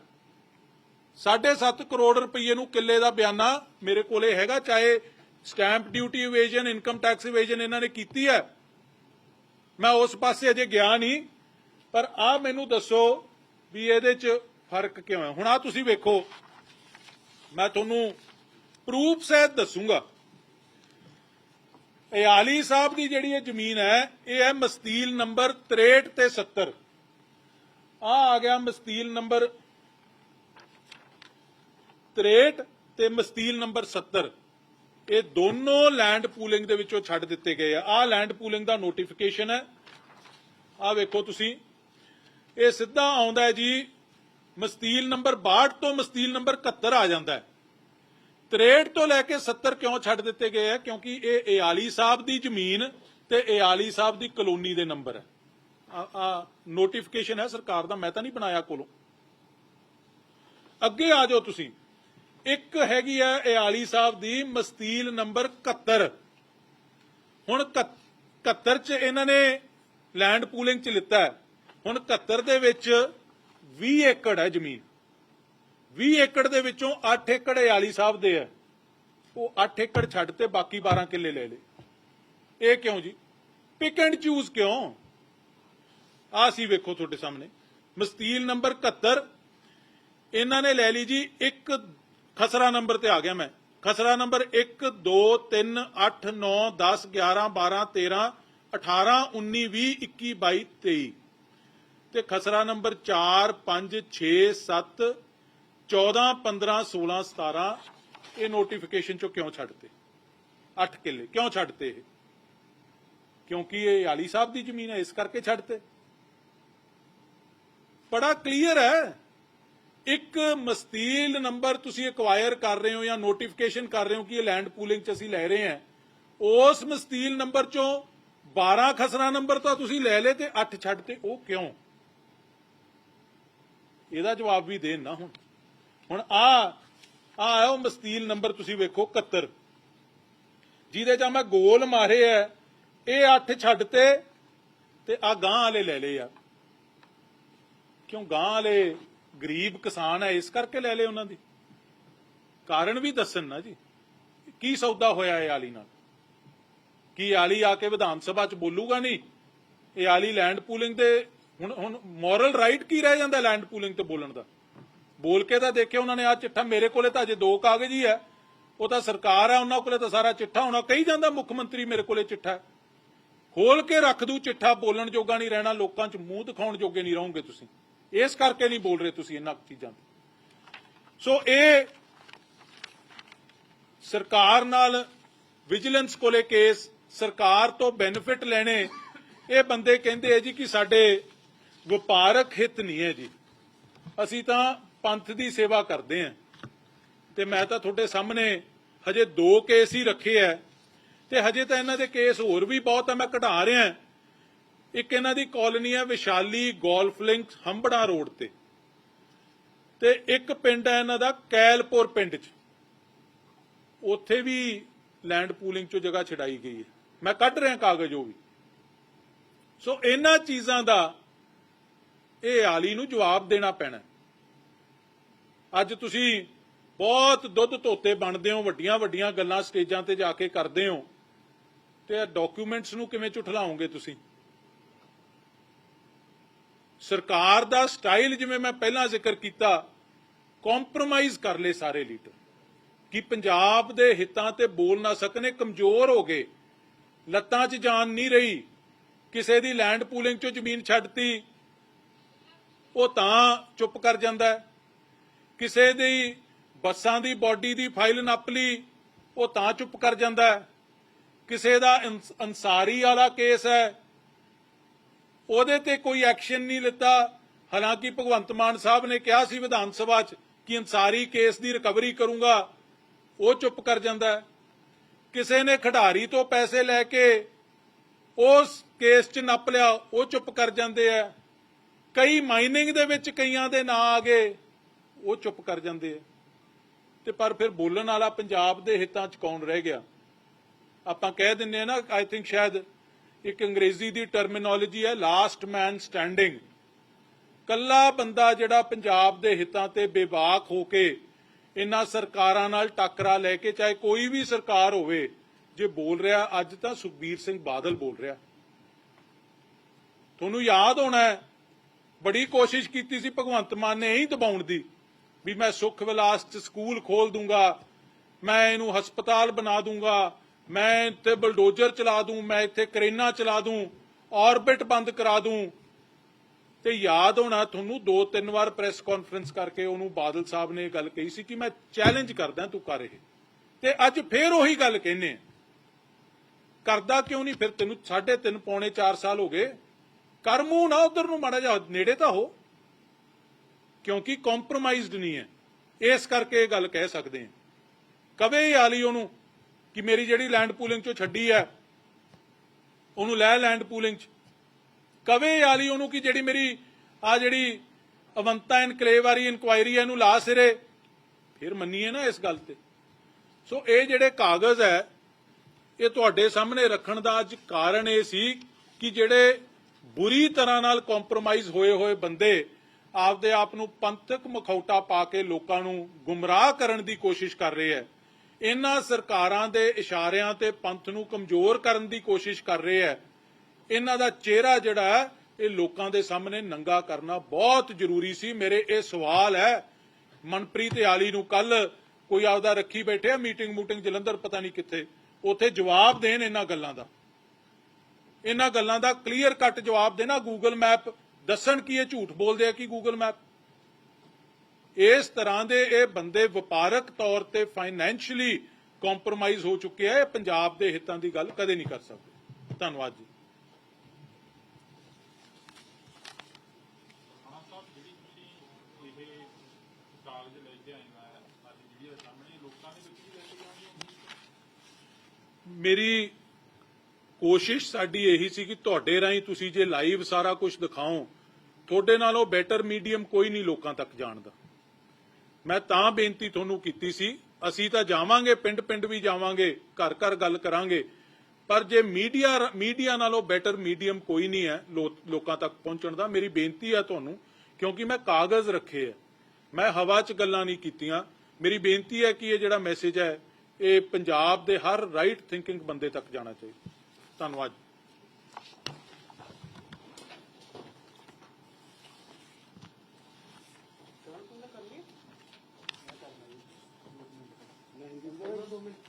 S1: 7.5 ਕਰੋੜ ਰੁਪਏ ਨੂੰ ਕਿੱਲੇ ਦਾ ਬਿਆਨਾ ਮੇਰੇ ਕੋਲੇ ਹੈਗਾ, ਚਾਹੇ stamp duty evasion income tax evasion ਇਹਨਾਂ ਨੇ ਕੀਤੀ ਹੈ ਮੈਂ ਉਸ ਪਾਸੇ ਅਜੇ ਗਿਆ ਨਹੀਂ, ਪਰ ਆ ਮੈਨੂੰ ਦੱਸੋ ਵੀ ਇਹਦੇ 'ਚ ਫ਼ਰਕ ਕਿਉਂ ਹੈ? ਹੁਣ ਆ ਤੁਸੀਂ ਵੇਖੋ, ਮੈਂ ਤੁਹਾਨੂੰ ਪ੍ਰੂਫ ਸਹਿਤ ਦੱਸੂਗਾ। ਇਹ ਆਲੀ ਸਾਹਿਬ ਦੀ ਜਿਹੜੀ ਇਹ ਜ਼ਮੀਨ ਹੈ, ਇਹ ਹੈ ਮਸਤੀਲ ਨੰਬਰ 63 ਤੇ 70 ਆ ਆ ਗਿਆ ਮਸਤੀਲ ਨੰਬਰ 63 ਤੇ ਮਸਤੀਲ ਨੰਬਰ 70 ਇਹ ਦੋਨੋਂ ਲੈਂਡ ਪੂਲਿੰਗ ਦੇ ਵਿੱਚੋਂ ਛੱਡ ਦਿੱਤੇ ਗਏ ਆ। ਆ ਲੈਂਡ ਪੂਲਿੰਗ ਦਾ ਨੋਟੀਫਿਕੇਸ਼ਨ ਹੈ। ਆ ਵੇਖੋ ਤੁਸੀਂ। ਇਹ ਸਿੱਧਾ ਆਉਂਦਾ ਹੈ ਜੀ, ਮਸਤੀਲ ਨੰਬਰ 62 ਤੋਂ ਮਸਤੀਲ ਨੰਬਰ 71 ਆ ਜਾਂਦਾ ਹੈ। 63 ਤੋਂ ਲੈ ਕੇ 70 ਕਿਉਂ ਛੱਡ ਦਿੱਤੇ ਗਏ ਆ? ਕਿਉਂਕਿ ਇਹ ਇਆਲੀ ਸਾਹਿਬ ਦੀ ਜ਼ਮੀਨ ਤੇ ਇਆਲੀ ਸਾਹਿਬ ਦੀ ਕਲੋਨੀ ਦੇ ਨੰਬਰ ਹੈ ਆ ਨੋਟੀਫਿਕੇਸ਼ਨ ਹੈ ਸਰਕਾਰ ਦਾ, ਮੈਂ ਤਾਂ ਨਹੀਂ ਬਣਾਇਆ ਕੋਲੋਂ। ਅੱਗੇ ਆ ਜਾਓ ਤੁਸੀਂ। ਇੱਕ ਹੈਗੀ ਆ ਇਆਲੀ ਸਾਹਿਬ ਦੀ ਮਸਤੀਲ ਨੰਬਰ 71 ਹੁਣ 71 ਚ ਇਹਨਾਂ ਨੇ ਲੈਂਡ ਪੂਲਿੰਗ ਚ ਲਿੱਤਾ ਹੁਣ 71 ਦੇ ਵਿੱਚ 20 ਏਕੜ ਹੈ ਜ਼ਮੀਨ। 20 ਏਕੜ ਦੇ ਵਿੱਚੋਂ 8 ਏਕੜ ਇਆਲੀ ਸਾਹਿਬ ਦੇ ਹੈ ਉਹ 8 ਏਕੜ ਛੱਡ ਤੇ ਬਾਕੀ 12 ਕਿੱਲੇ ਲੈ ਲਏ। ਇਹ ਕਿਉਂ ਜੀ? ਪਿਕ ਐਂਡ ਚੂਜ਼ ਕਿਉਂ? ਆ ਸੀ ਵੇਖੋ ਤੁਹਾਡੇ ਸਾਹਮਣੇ। ਮਸਤੀਲ ਨੰਬਰ 71 ਇਹਨਾਂ ਨੇ ਲੈ ਲਈ ਜੀ ਇੱਕ ਖਸਰਾ ਨੰਬਰ ਤੇ ਆ ਗਿਆ ਮੈਂ। ਖਸਰਾ ਨੰਬਰ 1 2 3 8 9 10 11 12 13 18 19 20 21 22 23 ਤੇ ਖਸਰਾ ਨੰਬਰ 4 5 6 7 14 15 16 17 ਇਹ ਨੋਟੀਫਿਕੇਸ਼ਨ ਚੋਂ ਕਿਉਂ ਛੱਡਤੇ? 8 ਕਿੱਲੇ, ਕਿਉਂ ਛੱਡਤੇ ਇਹ? ਕਿਉਂਕਿ ਇਹ ਆਲੀ ਸਾਹਿਬ ਦੀ ਜ਼ਮੀਨ ਹੈ, ਇਸ ਕਰਕੇ ਛੱਡਤੇ। ਬੜਾ ਕਲੀਅਰ ਹੈ, ਇੱਕ ਮਸਤੀਲ ਨੰਬਰ ਤੁਸੀਂ ਐਕਵਾਇਰ ਕਰ ਰਹੇ ਹੋ ਜਾਂ ਨੋਟੀਫਿਕੇਸ਼ਨ ਕਰ ਰਹੇ ਹੋ ਕਿ ਇਹ ਲੈਂਡ ਪੂਲਿੰਗ ਚ ਅਸੀਂ ਲੈ ਰਹੇ ਹਾਂ, ਉਸ ਮਸਤੀਲ ਨੰਬਰ ਚੋਂ 12 ਖਸਰਾ ਨੰਬਰ ਤਾਂ ਤੁਸੀਂ ਲੈ ਲਏ ਤੇ 8 ਛੱਡ ਤੇ ਉਹ ਕਿਉਂ? ਇਹਦਾ ਜਵਾਬ ਵੀ ਦੇਣ ਨਾ ਹੁਣ। ਹੁਣ ਆ ਆ ਆਇਆ ਉਹ ਮਸਤੀਲ ਨੰਬਰ ਤੁਸੀਂ ਵੇਖੋ 71 ਜਿਹਦੇ ਚ ਮੈਂ ਗੋਲ ਮਾਰੇ ਐ, ਇਹ 8 ਛੱਡ ਤੇ ਤੇ ਆ ਗਾਂ ਵਾਲੇ ਲੈ ਲਏ ਆ। ਕਿਉਂ ਗਾਂ ਵਾਲੇ ਗਰੀਬ ਕਿਸਾਨ ਹੈ ਇਸ ਕਰਕੇ ਲੈ ਲਏ ਉਹਨਾਂ ਦੀ। ਕਾਰਨ ਵੀ ਦੱਸਣ ਨਾ ਜੀ। ਕੀ ਸੌਦਾ ਹੋਇਆ ਇਹ ਆਲੀ ਨਾਲ? ਕੀ ਆਲੀ ਆ ਕੇ ਵਿਧਾਨ ਸਭਾ ਚ ਬੋਲੂਗਾ ਨਹੀਂ? ਇਹ ਆਲੀ ਲੈਂਡ ਪੂਲਿੰਗ ਤੇ ਹੁਣ ਹੁਣ ਮੋਰਲ ਰਾਈਟ ਕੀ ਰਹਿ ਜਾਂਦਾ ਲੈਂਡ ਪੂਲਿੰਗ ਤੇ ਬੋਲਣ ਦਾ? ਬੋਲ ਕੇ ਤਾਂ ਦੇਖਿਆ ਉਹਨਾਂ ਨੇ ਆ ਚਿੱਠਾ ਮੇਰੇ ਕੋਲੇ ਤਾਂ ਅਜੇ ਦੋ ਕਾਗਜ਼ ਹੀ ਹੈ। ਉਹ ਤਾਂ ਸਰਕਾਰ ਹੈ ਉਹਨਾਂ ਕੋਲੇ ਤਾਂ ਸਾਰਾ ਚਿੱਠਾ ਹੋਣਾ। ਕਹੀ ਜਾਂਦਾ ਮੁੱਖ ਮੰਤਰੀ ਮੇਰੇ ਕੋਲੇ ਚਿੱਠਾ ਹੈ। ਖੋਲ ਕੇ ਰੱਖ ਦੂ ਚਿੱਠਾ, ਬੋਲਣ ਜੋਗਾ ਨਹੀਂ ਰਹਿਣਾ, ਲੋਕਾਂ 'ਚ ਮੂੰਹ ਦਿਖਾਉਣ ਜੋਗੇ ਨਹੀਂ ਰਹੋਗੇ ਤੁਸੀਂ। ਇਸ ਕਰਕੇ ਨਹੀਂ ਬੋਲ ਰਹੇ ਤੁਸੀਂ ਇਹਨਾਂ ਚੀਜ਼ਾਂ ਤੇ। ਸੋ ਇਹ ਸਰਕਾਰ ਨਾਲ ਵਿਜੀਲੈਂਸ ਕੋਲੇ ਕੇਸ, ਸਰਕਾਰ ਤੋਂ ਬੈਨੀਫਿਟ ਲੈਣੇ, ਇਹ ਬੰਦੇ ਕਹਿੰਦੇ ਆ ਜੀ ਕਿ ਸਾਡੇ ਵਪਾਰਕ ਹਿੱਤ ਨਹੀਂ ਹੈ ਜੀ। ਅਸੀਂ ਤਾਂ ਪੰਥ ਦੀ ਸੇਵਾ ਕਰਦੇ ਆਂ। ਤੇ ਮੈਂ ਤਾਂ ਤੁਹਾਡੇ ਸਾਹਮਣੇ ਹਜੇ ਦੋ ਕੇਸ ਹੀ ਰੱਖੇ ਆ ਤੇ ਹਜੇ ਤਾਂ ਇਹਨਾਂ ਦੇ ਕੇਸ ਹੋਰ ਵੀ ਬਹੁਤ ਆ, ਮੈਂ ਕਢਾ ਰਿਹਾ। ਇੱਕ ਇਹਨਾਂ ਦੀ ਕਾਲੋਨੀ ਹੈ Vaishali golf link Humbran road ਤੇ। ਤੇ ਇੱਕ ਪਿੰਡ ਹੈ ਇਹਨਾਂ ਦਾ ਕੈਲਪੁਰ ਪਿੰਡ 'ਚ। ਉੱਥੇ ਵੀ ਲੈਂਡ ਪੂਲਿੰਗ 'ਚੋਂ ਜਗ੍ਹਾ ਛਡਾਈ ਗਈ ਹੈ ਮੈਂ ਕੱਢ ਰਿਹਾ ਕਾਗਜ਼ ਉਹ ਵੀ। ਸੋ ਇਹਨਾਂ ਚੀਜ਼ਾਂ ਦਾ ਇਹ ਆਲੀ ਨੂੰ ਜਵਾਬ ਦੇਣਾ ਪੈਣਾ। ਅੱਜ ਤੁਸੀਂ ਬਹੁਤ ਦੁੱਧ ਧੋਤੇ ਬਣਦੇ ਹੋ, ਵੱਡੀਆਂ ਵੱਡੀਆਂ ਗੱਲਾਂ ਸਟੇਜਾਂ ਤੇ ਜਾ ਕੇ ਕਰਦੇ ਹੋ। ਤੇ ਡਾਕੂਮੈਂਟਸ ਨੂੰ ਕਿਵੇਂ ਝੁਠਲਾਓਗੇ ਤੁਸੀਂ? ਸਰਕਾਰ ਦਾ ਸਟਾਈਲ ਜਿਵੇਂ ਮੈਂ ਪਹਿਲਾਂ ਜ਼ਿਕਰ ਕੀਤਾ ਕੰਪਰੋਮਾਈਜ਼ ਕਰ ਲਏ ਸਾਰੇ ਲੀਡਰ। ਕਿ ਪੰਜਾਬ ਦੇ ਹਿੱਤਾਂ ਤੇ ਬੋਲ ਨਾ ਸਕਨੇ, ਕਮਜ਼ੋਰ ਹੋ ਗਏ। ਲੱਤਾਂ 'ਚ ਜਾਨ ਨਹੀਂ ਰਹੀ। ਕਿਸੇ ਦੀ ਲੈਂਡ ਪੂਲਿੰਗ 'ਚੋਂ ਜ਼ਮੀਨ ਛੱਡਤੀ। ਉਹ ਤਾਂ ਚੁੱਪ ਕਰ ਜਾਂਦਾ ਹੈ। ਕਿਸੇ ਦੀ ਬੱਸਾਂ ਦੀ ਬਾਡੀ ਦੀ ਫਾਈਲ ਨੱਪ ਲਈ, ਉਹ ਤਾਂ ਚੁੱਪ ਕਰ ਜਾਂਦਾ ਕਿਸੇ ਦਾ ਅੰਸ- ਅੰਸਾਰੀ ਵਾਲਾ ਕੇਸ ਹੈ। ਉਹਦੇ ਤੇ ਕੋਈ ਐਕਸ਼ਨ ਨਹੀਂ ਲਿੱਤਾ। ਹਾਲਾਂਕਿ ਭਗਵੰਤ ਮਾਨ ਸਾਹਿਬ ਨੇ ਕਿਹਾ ਸੀ ਵਿਧਾਨ ਸਭਾ 'ਚ ਕਿ ਅੰਸਾਰੀ ਕੇਸ ਦੀ ਰਿਕਵਰੀ ਕਰੂੰਗਾ। ਉਹ ਚੁੱਪ ਕਰ ਜਾਂਦਾ ਕਿਸੇ ਨੇ ਖਿਡਾਰੀ ਤੋਂ ਪੈਸੇ ਲੈ ਕੇ ਉਸ ਕੇਸ 'ਚ ਨੱਪ ਲਿਆ, ਉਹ ਚੁੱਪ ਕਰ ਜਾਂਦੇ ਆ ਕਈ ਮਾਈਨਿੰਗ ਦੇ ਵਿੱਚ ਕਈਆਂ ਦੇ ਨਾਂ ਆ ਗਏ। ਉਹ ਚੁੱਪ ਕਰ ਜਾਂਦੇ ਆ। ਤੇ ਪਰ ਫਿਰ ਬੋਲਣ ਵਾਲਾ ਪੰਜਾਬ ਦੇ ਹਿੱਤਾਂ 'ਚ ਕੌਣ ਰਹਿ ਗਿਆ? ਆਪਾਂ ਕਹਿ ਦਿੰਨੇ ਆ ਨਾ ਆਈ ਥਿੰਕ ਸ਼ਾਇਦ ਇੱਕ ਅੰਗਰੇਜ਼ੀ ਦੀ ਟਰਮੀਨੋਲੋਜੀ ਹੈ ਲਾਸਟ ਮੈਨ ਸਟੈਂਡਿੰਗ ਕੱਲਾ ਬੰਦਾ ਜਿਹੜਾ ਪੰਜਾਬ ਦੇ ਹਿੱਤਾਂ ਤੇ ਬੇਬਾਕ ਹੋ ਕੇ ਇਨ੍ਹਾਂ ਸਰਕਾਰਾਂ ਨਾਲ ਟੱਕਰਾ ਲੈ ਕੇ, ਚਾਹੇ ਕੋਈ ਵੀ ਸਰਕਾਰ ਹੋਵੇ, ਜੇ ਬੋਲ ਰਿਹਾ, ਅੱਜ ਤਾਂ ਸੁਖਬੀਰ ਸਿੰਘ ਬਾਦਲ ਬੋਲ ਰਿਹਾ। ਤੁਹਾਨੂੰ ਯਾਦ ਹੋਣਾ ਬੜੀ ਕੋਸ਼ਿਸ਼ ਕੀਤੀ ਸੀ ਭਗਵੰਤ ਮਾਨ ਨੇ ਇਹੀ ਦਬਾਉਣ ਦੀ। ਵੀ ਮੈਂ ਸੁਖ ਵਿਲਾਸ ਚ ਸਕੂਲ ਖੋਲ ਦੂੰਗਾ, ਮੈਂ ਇਹਨੂੰ ਹਸਪਤਾਲ ਬਣਾ ਦੂੰਗਾ, ਮੈਂ ਇੱਥੇ ਬਲਡੋਜ਼ਰ ਚਲਾ ਦੂੰ, ਮੈਂ ਇੱਥੇ ਕਰੇਨਾ ਚਲਾ ਦੂੰ ਆਰਬਿਟ ਬੰਦ ਕਰਾ ਦੂੰ। ਤੇ ਯਾਦ ਹੋਣਾ, ਤੁਹਾਨੂੰ ਦੋ ਤਿੰਨ ਵਾਰ ਪ੍ਰੈਸ ਕਾਨਫਰੰਸ ਕਰਕੇ ਉਹਨੂੰ ਬਾਦਲ ਸਾਹਿਬ ਨੇ ਇਹ ਗੱਲ ਕਹੀ ਸੀ ਕਿ ਮੈਂ ਚੈਲੰਜ ਕਰਦਾ, ਤੂੰ ਕਰ ਇਹ। ਤੇ ਅੱਜ ਫੇਰ ਉਹੀ ਗੱਲ ਕਹਿੰਨੇ ਕਰਦਾ ਕਿਉਂ ਨਹੀਂ? ਫਿਰ ਤੈਨੂੰ 3.5 ਪੌਣੇ 4 ਸਾਲ ਹੋ ਗਏ। ਕਰ ਮੂੰਹ ਨਾ ਉਧਰ ਨੂੰ, ਮਾੜਾ ਜਾ ਨੇੜੇ ਤਾਂ ਹੋ। ਕਿਉਂਕਿ ਕੰਪਰੋਮਾਈਜ਼ਡ ਨਹੀਂ ਹੈ। ਇਸ ਕਰਕੇ ਇਹ ਗੱਲ ਕਹਿ ਸਕਦੇ ਹਾਂ। ਕਵੇ ਹੀ ਆਲੀ ਉਹਨੂੰ ਕਿ ਮੇਰੀ ਜਿਹੜੀ ਲੈਂਡ ਪੂਲਿੰਗ ਚੋਂ ਛੱਡੀ ਹੈ, ਉਹਨੂੰ ਲੈ ਲੈਂਡ ਪੂਲਿੰਗ ਚ। ਕਵੇ ਆਲੀ ਉਹਨੂੰ ਕਿ ਜਿਹੜੀ ਮੇਰੀ ਆ ਜਿਹੜੀ ਅਵੰਤਾ ਇਨਕਲੇਵ ਵਾਲੀ ਇਨਕੁਆਇਰੀ ਹੈ, ਇਹਨੂੰ ਲਾ ਸਿਰੇ। ਫਿਰ ਮੰਨੀਏ ਨਾ ਇਸ ਗੱਲ ਤੇ। ਸੋ ਇਹ ਜਿਹੜੇ ਕਾਗਜ਼ ਹੈ, ਇਹ ਤੁਹਾਡੇ ਸਾਹਮਣੇ ਰੱਖਣ ਦਾ ਅੱਜ ਕਾਰਨ ਇਹ ਸੀ ਕਿ ਜਿਹੜੇ ਬੁਰੀ ਤਰ੍ਹਾਂ ਨਾਲ ਕੰਪਰੋਮਾਈਜ਼ ਹੋਏ ਹੋਏ ਬੰਦੇ ਆਪਦੇ ਆਪ ਨੂੰ ਪੰਥਕ ਮਖੌਟਾ ਪਾ ਕੇ ਲੋਕਾਂ ਨੂੰ ਗੁੰਮਰਾਹ ਕਰਨ ਦੀ ਕੋਸ਼ਿਸ਼ ਕਰ ਰਹੇ ਹੈ। ਇਹਨਾਂ ਸਰਕਾਰਾਂ ਦੇ ਇਸ਼ਾਰਿਆਂ ਤੇ ਪੰਥ ਨੂੰ ਕਮਜ਼ੋਰ ਕਰਨ ਦੀ ਕੋਸ਼ਿਸ਼ ਕਰ ਰਹੇ ਹੈ। ਇਹਨਾਂ ਦਾ ਚਿਹਰਾ ਜਿਹੜਾ ਇਹ ਲੋਕਾਂ ਦੇ ਸਾਹਮਣੇ ਨੰਗਾ ਕਰਨਾ ਬਹੁਤ ਜ਼ਰੂਰੀ ਸੀ। ਮੇਰੇ ਇਹ ਸਵਾਲ ਹੈ, ਮਨਪ੍ਰੀਤ ਆਲੀ ਨੂੰ ਕੱਲ ਕੋਈ ਆਪਦਾ ਰੱਖੀ ਬੈਠੇ ਆ ਮੀਟਿੰਗ ਮੂਟਿੰਗ ਜਲੰਧਰ ਪਤਾ ਨਹੀਂ ਕਿੱਥੇ, ਉੱਥੇ ਜਵਾਬ ਦੇਣ ਇਹਨਾਂ ਗੱਲਾਂ ਦਾ। ਇਹਨਾਂ ਗੱਲਾਂ ਦਾ ਕਲੀਅਰ ਕੱਟ ਜਵਾਬ ਦੇਣਾ ਗੂਗਲ ਮੈਪ ਦੱਸਣ ਕਿ ਇਹ ਝੂਠ ਬੋਲਦੇ ਆ ਕਿ ਗੂਗਲ ਮੈਪ ਇਸ ਤਰ੍ਹਾਂ ਦੇ ਇਹ ਬੰਦੇ ਵਪਾਰਕ ਤੌਰ ਤੇ ਫਾਈਨੈਂਸ਼ੀਅਲੀ ਕੰਪਰੋਮਾਈਜ਼ ਹੋ ਚੁੱਕੇ ਆ ਇਹ ਪੰਜਾਬ ਦੇ ਹਿੱਤਾਂ ਦੀ ਗੱਲ ਕਦੇ ਨਹੀਂ ਕਰ ਸਕਦੇ। ਧੰਨਵਾਦ ਜੀ। ਮੇਰੀ ਕੋਸ਼ਿਸ਼ ਸਾਡੀ ਇਹੀ ਸੀ ਕਿ ਤੁਹਾਡੇ ਰਾਹੀਂ ਤੁਸੀਂ ਜੇ ਲਾਈਵ ਸਾਰਾ ਕੁਝ ਦਿਖਾਓ ਤੁਹਾਡੇ ਨਾਲੋਂ ਬੈਟਰ ਮੀਡੀਅਮ ਕੋਈ ਨਹੀਂ ਲੋਕਾਂ ਤੱਕ ਜਾਣ ਦਾ ਮੈਂ ਤਾਂ ਬੇਨਤੀ ਤੁਹਾਨੂੰ ਕੀਤੀ ਸੀ, ਅਸੀਂ ਤਾਂ ਜਾਵਾਂਗੇ, ਪਿੰਡ-ਪਿੰਡ ਵੀ ਜਾਵਾਂਗੇ, ਘਰ-ਘਰ ਗੱਲ ਕਰਾਂਗੇ, ਪਰ ਜੇ ਮੀਡੀਆ ਮੀਡੀਆ ਨਾਲੋਂ ਬੈਟਰ ਮੀਡੀਅਮ ਕੋਈ ਨਹੀਂ ਹੈ ਲੋਕਾਂ ਤੱਕ ਪਹੁੰਚਣ ਦਾ, ਮੇਰੀ ਬੇਨਤੀ ਹੈ ਤੁਹਾਨੂੰ, ਕਿਉਂਕਿ ਮੈਂ ਕਾਗਜ਼ ਰੱਖੇ ਹੈ। ਮੈਂ ਹਵਾ 'ਚ ਗੱਲਾਂ ਨਹੀਂ ਕੀਤੀਆਂ, ਮੇਰੀ ਬੇਨਤੀ ਹੈ ਕਿ ਇਹ ਜਿਹੜਾ ਮੈਸੇਜ ਹੈ, ਇਹ ਪੰਜਾਬ ਦੇ ਹਰ ਰਾਈਟ ਥਿੰਕਿੰਗ ਬੰਦੇ ਤੱਕ ਜਾਣਾ ਚਾਹੀਦਾ। ਧੰਨਵਾਦ। 2015.